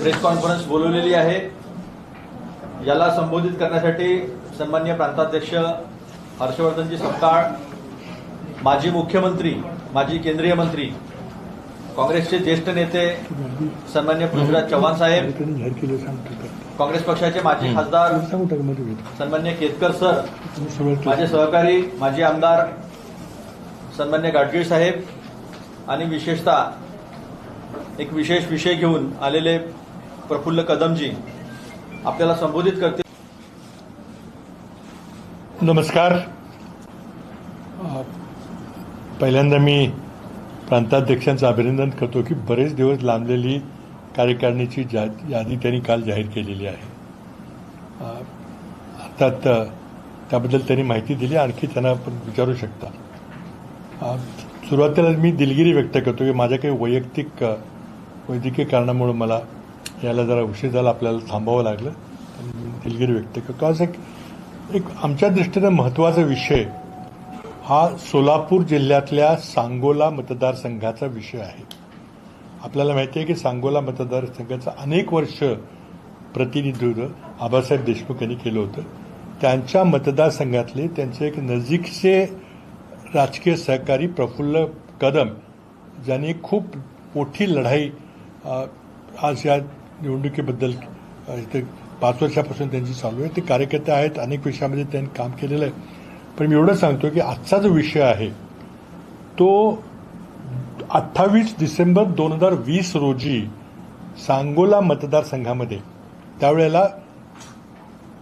Press conference बोलवलेली आहे. याला संबोधित करण्यासाठी सन्मान्य प्रांताध्यक्ष हर्षवर्धनजी सपकाळ माजी मुख्यमंत्री माजी केंद्रीय मंत्री काँग्रेसचे ज्येष्ठ नेते सन्मान्य पृथ्वीराज चव्हाण साहेब काँग्रेस पक्षाचे माजी खासदार सन्मान्य केतकर सर माझे सहकारी माजी आमदार सन्मान्य गाडगीळ साहेब आणि विशेषतः एक विशेष विषय घेऊन आलेले प्रफुल्ल कदमजी आपल्याला संबोधित करते नमस्कार. पहिल्यांदा मी प्रांताध्यक्षांचं अभिनंदन करतो की बरेच दिवस लांबलेली कार्यकारिणीची जा यादी त्यांनी काल जाहीर केलेली आहे. अर्थात त्याबद्दल त्यांनी माहिती दिली आणखी त्यांना आपण विचारू शकता. सुरुवातीला मी दिलगिरी व्यक्त करतो की माझ्या काही वैयक्तिक वैद्यकीय कारणामुळे मला याला जरा उशीर झाला आपल्याला थांबावं लागलं. दिलगिरी व्यक्त करतो एक एक आमच्या दृष्टीनं महत्त्वाचा विषय हा सोलापूर जिल्ह्यातल्या सांगोला मतदारसंघाचा विषय आहे. आपल्याला माहिती आहे की सांगोला मतदारसंघाचं अनेक वर्ष प्रतिनिधित्व आबासाहेब देशमुख यांनी केलं होतं. त्यांच्या मतदारसंघातले त्यांचे एक नजीकचे राजकीय सहकारी प्रफुल्ल कदम ज्यांनी खूप मोठी लढाई आज या निवडणुकीबद्दल ते इथे पाच वर्षापासून त्यांची चालू आहे. ते कार्यकर्ते आहेत अनेक विषयामध्ये त्यांनी काम केलेलं आहे. पण मी एवढं सांगतो की आजचा जो विषय आहे तो अठ्ठावीस डिसेंबर दोन हजार वीस रोजी सांगोला मतदारसंघामध्ये त्यावेळेला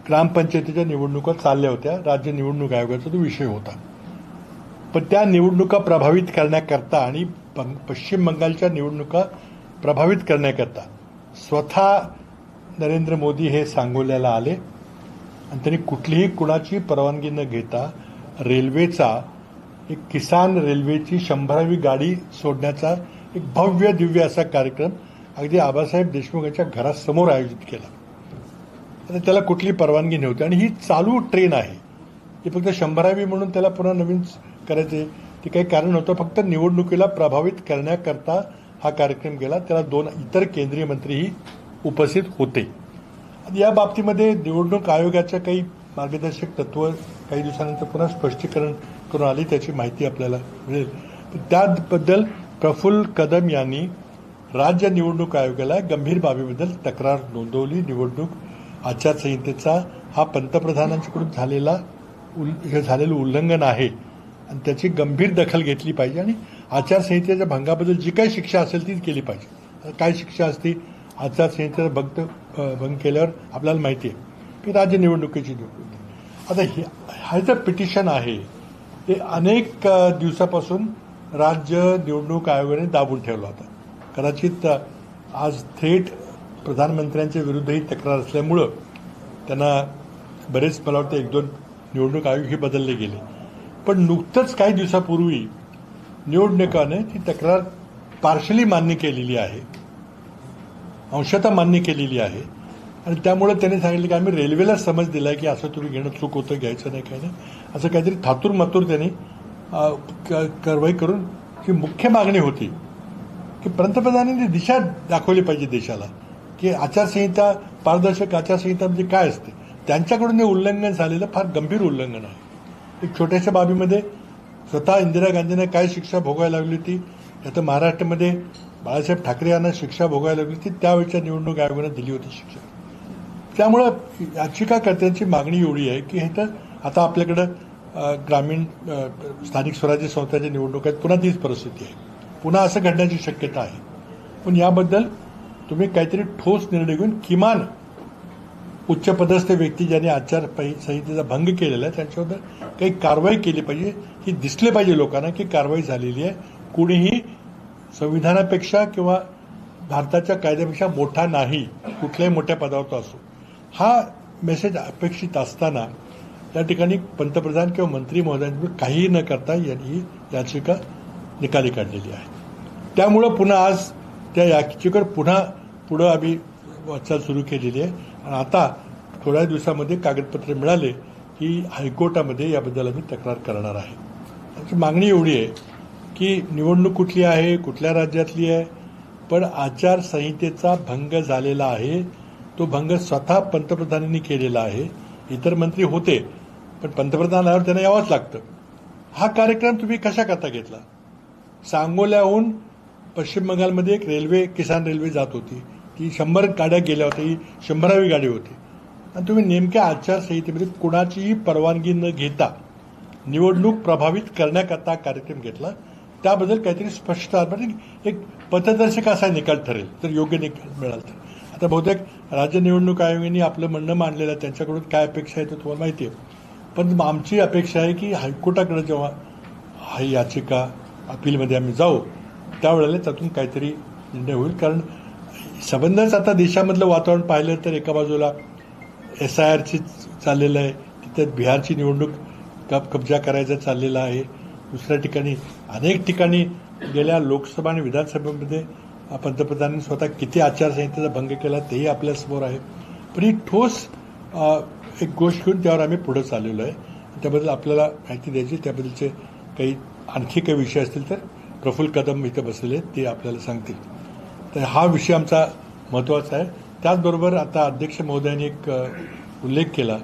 ग्रामपंचायतीच्या निवडणुका चालल्या होत्या राज्य निवडणूक आयोगाचा तो विषय होता. पण त्या निवडणुका प्रभावित करण्याकरता आणि पश्चिम बंगालच्या निवडणुका प्रभावित करण्याकरता. स्वतः नरेंद्र मोदी हे सांगोल्याला आले. आणि त्यांनी कुठलीही कुणाची परवानगी न घेता रेल्वेचा एक किसान रेल्वेची शंभरावी गाडी सोडण्याचा एक भव्य दिव्य असा कार्यक्रम अगदी आबासाहेब देशमुख यांच्या घरासमोर आयोजित केला. आता त्याला कुठली परवानगी नव्हती. आणि ही चालू ट्रेन आहे. ही फक्त शंभरावी म्हणून त्याला पुन्हा नवीन करायचे ते काही कारण नव्हतं. फक्त निवडणुकीला प्रभावित करण्याकरता हा कार्यक्रम गेला त्याला दोन इतर केंद्रीय मंत्रीही उपस्थित होते. आणि या बाबतीमध्ये निवडणूक आयोगाच्या काही मार्गदर्शक तत्व काही दिवसानंतर पुन्हा स्पष्टीकरण करून आली त्याची माहिती आपल्याला मिळेल. त्याबद्दल प्रफुल्ल कदम यांनी राज्य निवडणूक आयोगाला गंभीर बाबीबद्दल तक्रार नोंदवली. निवडणूक आचारसंहितेचा हा पंतप्रधानांकडून झालेला उल- हे झालेलं उल्लंघन आहे. आणि त्याची गंभीर दखल घेतली पाहिजे. आणि आचारसंहितेच्या भंगाबद्दल जी काही शिक्षा असेल तीच केली पाहिजे. काय शिक्षा असते? आचारसंहितेचा भक्त भंग केल्यावर आपल्याला माहिती आहे की राज्य निवडणुकीची आता हे हा जे पिटिशन आहे ते अनेक दिवसापासून राज्य निवडणूक आयोगाने दाबून ठेवलं होता. कदाचित आज थेट प्रधानमंत्र्यांच्या विरुद्धही तक्रार असल्यामुळं त्यांना बरेच मला वाटतं एक दोन निवडणूक आयोग हे बदलले गेले. पण नुकतंच काही दिवसापूर्वी निवडणुकाने ती तक्रार पार्शली मान्य केलेली आहे. अंशतः मान्य केलेली आहे. आणि त्यामुळे त्यांनी सांगितलं की आम्ही रेल्वेला समज दिला की असं तुम्ही घेणं चूक होतं घ्यायचं नाही काही नाही. असं काहीतरी थातूर मातूर त्यांनी क- कारवाई करून ही मुख्य मागणी होती की पंतप्रधानांनी दिशा दाखवली पाहिजे देशाला की आचारसंहिता पारदर्शक आचारसंहिता म्हणजे काय असते? त्यांच्याकडून हे उल्लंघन झालेलं फार गंभीर उल्लंघन आहे. एक छोट्याशा बाबीमध्ये स्वतः इंदिरा गांधींना काय शिक्षा भोगायला लागली होती? आता महाराष्ट्रामध्ये बाळासाहेब ठाकरे यांना शिक्षा भोगायला लागली होती. त्यावेळच्या निवडणूक आयोगानं दिली होती शिक्षा. त्यामुळं याचिकाकर्त्यांची मागणी एवढी आहे की हे तर आता आपल्याकडं ग्रामीण स्थानिक स्वराज्य संस्थांच्या निवडणूक आहेत पुन्हा तीच परिस्थिती आहे. पुन्हा असं घडण्याची शक्यता आहे. पण याबद्दल तुम्ही काहीतरी ठोस निर्णय घेऊन किमान उच्चपदस्थ व्यक्ती ज्यांनी आचार संहितेचा भंग केलेला आहे त्यांच्याबद्दल काही कारवाई केली पाहिजे ही दिसले पाहिजे लोकांना की कारवाई झालेली आहे. कुणीही संविधानापेक्षा किंवा भारताच्या कायद्यापेक्षा मोठा नाही कुठल्याही मोठ्या पदावर तो असो. हा मेसेज अपेक्षित असताना या ठिकाणी पंतप्रधान किंवा मंत्री महोदयांनी काहीही न करता यांनी ही याचिका निकाली काढलेली आहे. त्यामुळं पुन्हा आज त्या याचिकेवर पुन्हा पुढं आम्ही वाटचाल सुरू केलेली आहे. आणि आता थोड्या दिवसामध्ये कागदपत्रे मिळाले की हायकोर्टामध्ये याबद्दल आम्ही तक्रार करणार आहे. त्याची मागणी एवढी आहे की निवडणूक कुठली आहे कुठल्या राज्यातली आहे पण आचारसंहितेचा भंग झालेला आहे. तो भंग स्वतः पंतप्रधानांनी केलेला आहे. इतर मंत्री होते पण पंतप्रधान आल्यावर त्यांना यावंच लागतं. हा कार्यक्रम तुम्ही कशा करता घेतला? सांगोल्याहून पश्चिम बंगालमध्ये एक रेल्वे किसान रेल्वे जात होती. ती शंभर गाड्या गेल्या होत्या ही शंभरावी गाडी होती. आणि तुम्ही नेमक्या आचारसंहितेमध्ये कुणाचीही परवानगी न घेता निवडणूक प्रभावित करण्याकरता कार्यक्रम घेतला. त्याबद्दल काहीतरी स्पष्ट म्हणजे एक पथदर्शक असा निकाल ठरेल तर योग्य निकाल मिळाल तर. आता बहुतेक राज्य निवडणूक आयोगाने आपलं म्हणणं मांडलेलं आहे त्यांच्याकडून काय अपेक्षा आहे ते तुम्हाला माहिती आहे. पण आमची अपेक्षा आहे की हायकोर्टाकडे जेव्हा हा याचिका अपीलमध्ये आम्ही जाऊ त्यावेळेला त्यातून काहीतरी निर्णय होईल. कारण संबंधच आता देशामधलं वातावरण पाहिलं तर एका बाजूला एस आय आरची चाललेलं आहे तिथे बिहारची निवडणूक कब कब्जा करायचा चाललेला आहे. दुसऱ्या ठिकाणी अनेक ठिकाणी गेल्या लोकसभा आणि विधानसभेमध्ये पंतप्रधानांनी स्वतः किती आचारसंहितेचा भंग केला तेही आपल्यासमोर आहे. पण ही ठोस एक गोष्ट घेऊन त्यावर आम्ही पुढे चाललेलो आहे. त्याबद्दल आपल्याला माहिती द्यायची त्याबद्दलचे काही आणखी काही विषय असतील तर प्रफुल्ल कदम इथं बसलेले आहेत, ते आपल्याला सांगतील. तर हा विषय आमचा महत्त्वाचा आहे. त्याचबरोबर आता अध्यक्ष महोदयांनी एक उल्लेख केला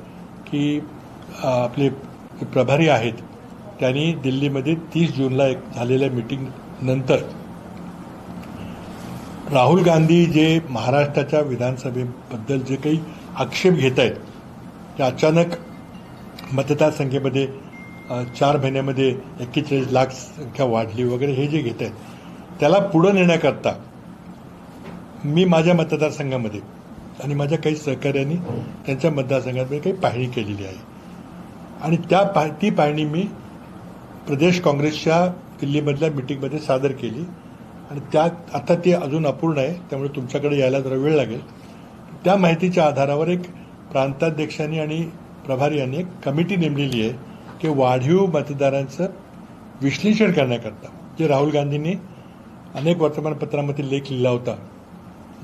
की आपले प्रभारी आहेत. त्यांनी दिल्लीमध्ये तीस जूनला एक झालेल्या मीटिंग नंतर राहुल गांधी जे महाराष्ट्राच्या विधानसभेबद्दल जे काही आक्षेप घेत आहेत ते अचानक मतदारसंख्येमध्ये चार महिन्यामध्ये एक्केचाळीस लाख संख्या वाढली वगैरे हे जे घेत आहेत त्याला पुढं नेण्याकरता मी माझ्या मतदारसंघामध्ये आणि माझ्या काही सहकाऱ्यांनी त्यांच्या मतदारसंघामध्ये काही पाहणी केलेली आहे. आणि त्या पा ती पाहणी मी प्रदेश काँग्रेसच्या दिल्लीमधल्या मिटिंगमध्ये सादर केली. आणि त्या आता ती अजून अपूर्ण आहे त्यामुळे तुमच्याकडे यायला जरा वेळ लागेल. त्या माहितीच्या आधारावर एक प्रांताध्यक्षांनी आणि प्रभारी यांनी एक कमिटी नेमलेली आहे की वाढीव मतदारांचं विश्लेषण करण्याकरता जे राहुल गांधींनी अनेक वर्तमानपत्रामध्ये लेख लिहिला होता.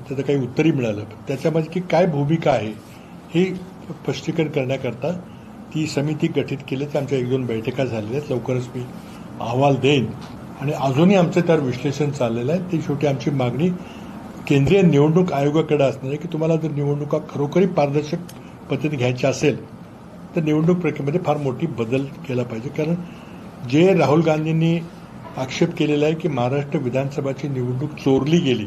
त्याचं काही उत्तरही मिळालं. त्याच्यामध्ये की काय भूमिका आहे हे स्पष्टीकरण करण्याकरता ती समिती गठीत केली. तर आमच्या एक दोन बैठका झालेल्या आहेत. लवकरच मी अहवाल देईन. आणि अजूनही आमचं त्यावर विश्लेषण चाललेलं आहे. ती शेवटी आमची मागणी केंद्रीय निवडणूक आयोगाकडे असणार आहे की तुम्हाला जर निवडणुका खरोखरी पारदर्शक पद्धतीने घ्यायच्या असेल तर निवडणूक प्रक्रियेमध्ये फार मोठी बदल केला पाहिजे. कारण जे राहुल गांधींनी आक्षेप केलेला आहे की महाराष्ट्र विधानसभाची निवडणूक चोरली गेली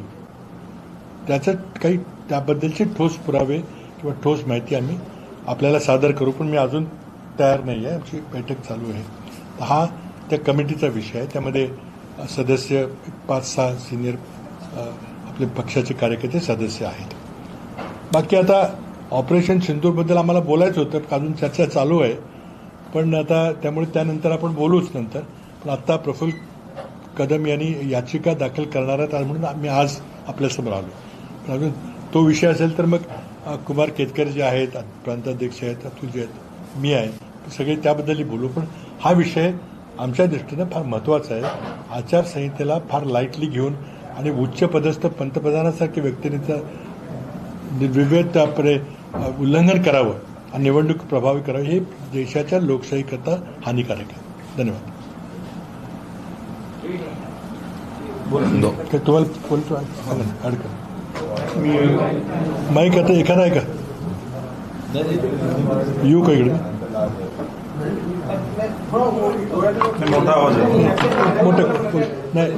त्याचं काही त्याबद्दलचे ठोस पुरावे किंवा ठोस माहिती आम्ही आपल्याला सादर करू पण मी अजून तयार नाही आहे आमची बैठक चालू आहे. हा त्या कमिटीचा विषय आहे. त्यामध्ये सदस्य पाच सहा सिनियर आपले पक्षाचे कार्यकर्ते सदस्य आहेत. बाकी आता ऑपरेशन सिंदूरबद्दल आम्हाला बोलायचं होतं अजून चर्चा चालू आहे. पण आता त्यामुळे त्यानंतर आपण बोलूच नंतर. पण आत्ता प्रफुल्ल कदम यांनी याचिका दाखल करणार आहेत म्हणून आम्ही आज आपल्यासमोर आलो. अजून तो विषय असेल तर मग कुमार केतकर जे आहेत प्रांताध्यक्ष आहेत अतुल जे आहेत मी आहे सगळे त्याबद्दलही बोलू. पण हा विषय आमच्या दृष्टीनं फार महत्त्वाचा आहे. आचारसंहितेला फार लाईटली घेऊन आणि उच्च पदस्थ पंतप्रधानासारख्या व्यक्तीने त्या विविध आपले अ, उल्लंघन करावं आणि निवडणूक प्रभावी करावी हे देशाच्या लोकशाहीकरता हानिकारक आहे. धन्यवाद. तुम्हाला बोलतो आहे? माईक आता एखादा आहे का येऊ का इकडे मोठा आवाज मोठं. नाही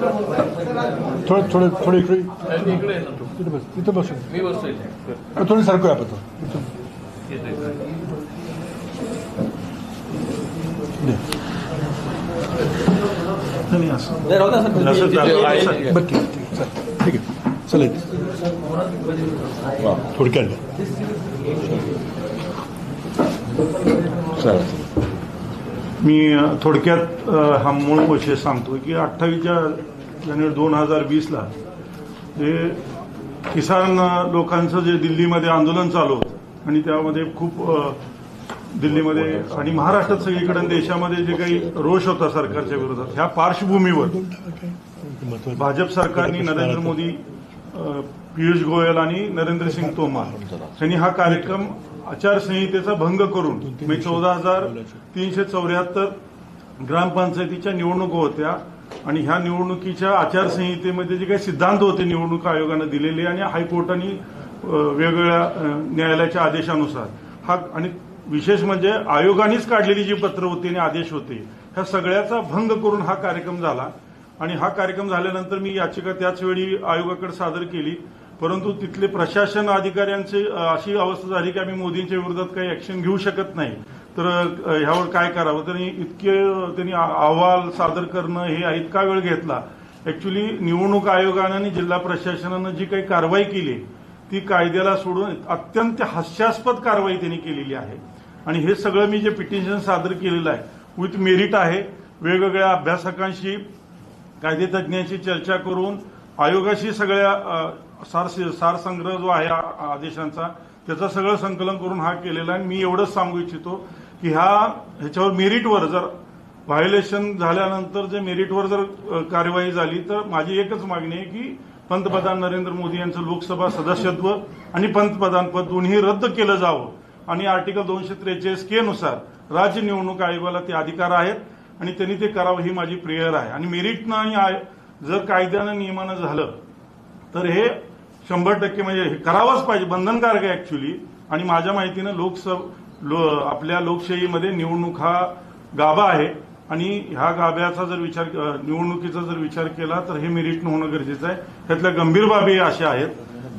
थोडं थोडं थोडं इकडे तिथं बस तिथं इथे. थोडं सारखं आपण ठीक आहे, चल, ठीक आहे चला इथे. थोडक्यात. मी थोडक्यात हा मूळ विषय सांगतो की अठ्ठावीसच्या जानेवारी दोन हजार वीसला जे किसान लोकांचं जे दिल्लीमध्ये आंदोलन चालू होतं आणि त्यामध्ये खूप दिल्लीमध्ये आणि महाराष्ट्रात सगळीकडे देशामध्ये जे काही रोष होता सरकारच्या विरोधात ह्या पार्श्वभूमीवर. भाजप सरकारने नरेंद्र मोदी पियुष गोयल आणि नरेंद्र सिंग तोमर यांनी हा कार्यक्रम आचारसंहितेचा भंग करून मी चौदा हजार तीनशे चौऱ्याहत्तर ग्रामपंचायतीच्या निवडणुका होत्या आणि ह्या निवडणुकीच्या आचारसंहितेमध्ये जे काही सिद्धांत होते निवडणूक आयोगानं दिलेले आणि हायकोर्टाने वेगवेगळ्या न्यायालयाच्या आदेशानुसार हा आणि विशेष म्हणजे आयोगानेच काढलेली जी पत्र होती आणि आदेश होते ह्या सगळ्याचा भंग करून हा कार्यक्रम झाला. आणि हा कार्यक्रम झाल्यानंतर मी याचिका त्याच वेळी आयोगाकडे सादर केली. परंतु तिथले प्रशासन अधिकाऱ्यांची अशी अवस्था झाली की आम्ही मोदींच्या विरोधात काही ऍक्शन घेऊ शकत नाही. तर ह्यावर काय करावं? त्यांनी इतके त्यांनी अहवाल सादर करणं हे इतका वेळ घेतला. ऍक्च्युली निवडणूक आयोगानं आणि जिल्हा प्रशासनानं जी काही कारवाई केली ती कायद्याला सोडून अत्यंत हास्यास्पद कारवाई त्यांनी केलेली आहे. आणि हे सगळं मी जे पिटिशन सादर केलेलं आहे विथ मेरिट आहे. वेगवेगळ्या अभ्यासकांशी कायदेतज्ञांशी चर्चा करून आयोगाशी सगळ्या सार सारसंग्रह जो आहे आदेशांचा त्याचं सगळं संकलन करून हा केलेला आहे. आणि मी एवढंच सांगू इच्छितो की ह्या ह्याच्यावर मेरिटवर जर व्हायोलेशन झाल्यानंतर जे मेरिटवर जर कार्यवाही झाली तर माझी एकच मागणी आहे की पंतप्रधान नरेंद्र मोदी यांचं लोकसभा सदस्यत्व आणि पंतप्रधान पद दोन्ही रद्द केलं जावं. आणि आर्टिकल दोनशे त्रेचाळीस के नुसार राज्य निवडणूक आयोगाला ते अधिकार आहेत आणि त्यांनी ते करावं ही माझी प्रेयर आहे. आणि मेरिटनं आणि जर कायद्यानं नियमानं झालं तर हे शंभर टक्के म्हणजे हे करावंच पाहिजे बंधनकारक आहे ऍक्च्युली आणि माझ्या माहितीनं लोकसभा लो, आपल्या लोकशाहीमध्ये निवडणूक हा गाभा आहे. आणि ह्या गाभ्याचा जर विचार निवडणुकीचा जर विचार केला तर हे मेरिटनं होणं गरजेचं आहे. त्यातल्या गंभीर बाबी अशा आहेत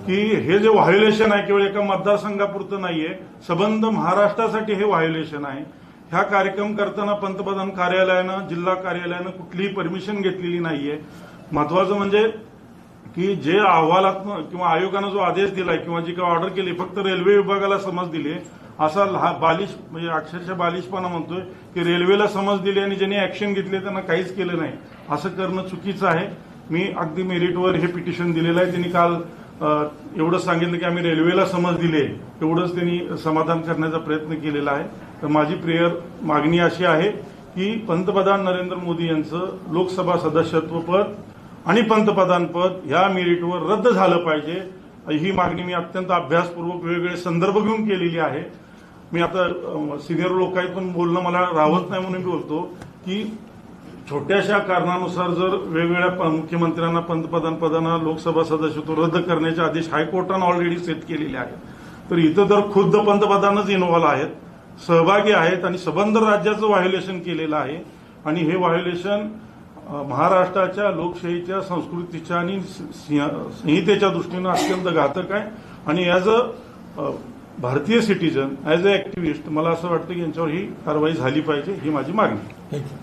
की हे जे व्हायोलेशन आहे केवळ एका मतदारसंघापुरतं नाहीये सबंध महाराष्ट्रासाठी हे व्हायोलेशन आहे. ह्या कार्यक्रम करताना पंतप्रधान कार्यालयानं जिल्हा कार्यालयानं कुठलीही परमिशन घेतलेली नाहीये. महत्वाचं म्हणजे की जे अहवालातनं किंवा आयोगानं जो आदेश दिलाय किंवा जी काही ऑर्डर केली फक्त रेल्वे विभागाला समज दिली असा लहा बालिश म्हणजे अक्षरशः बालिशपणा म्हणतोय की रेल्वेला समज दिली आणि ज्यांनी ऍक्शन घेतली त्यांना काहीच केलं नाही. असं करणं चुकीचं आहे. मी अगदी मेरिटवर हे पिटिशन दिलेलं आहे. त्यांनी काल एवढं सांगितलं की आम्ही रेल्वेला समज दिले. एवढंच त्यांनी समाधान करण्याचा प्रयत्न केलेला आहे. तर माझी प्रेयर मागणी अशी आहे की पंतप्रधान नरेंद्र मोदी यांचं लोकसभा सदस्यत्व पद आणि पंतप्रधानपद ह्या मेरिटवर रद्द झालं पाहिजे. ही मागणी मी अत्यंत अभ्यासपूर्वक वेगवेगळे संदर्भ घेऊन केलेली आहे. मी आता सिनियर लोक आहेत पण बोलणं मला राहत नाही म्हणून मी बोलतो की छोट्याशा कारणानुसार जर वेगवेगळ्या प- मुख्यमंत्र्यांना पंतप्रधान पदांना लोकसभा सदस्यत्व रद्द करण्याचे आदेश हायकोर्टानं ऑलरेडी सेट केलेले आहेत. तर इथं तर खुद्द पंतप्रधानच इन्व्हॉल्व्ह आहेत. सहभागी आहेत आणि सबंध राज्याचं व्हायोलेशन केलेलं आहे. आणि हे व्हायोलेशन महाराष्ट्राच्या लोकशाहीच्या संस्कृतीच्या आणि सिंह- संहितेच्या दृष्टीनं अत्यंत घातक आहे. आणि ॲज अ भारतीय सिटीजन ॲज अ ऍक्टिव्हिस्ट मला असं वाटतं की यांच्यावर ही कारवाई झाली पाहिजे ही माझी मागणी थँक्यू.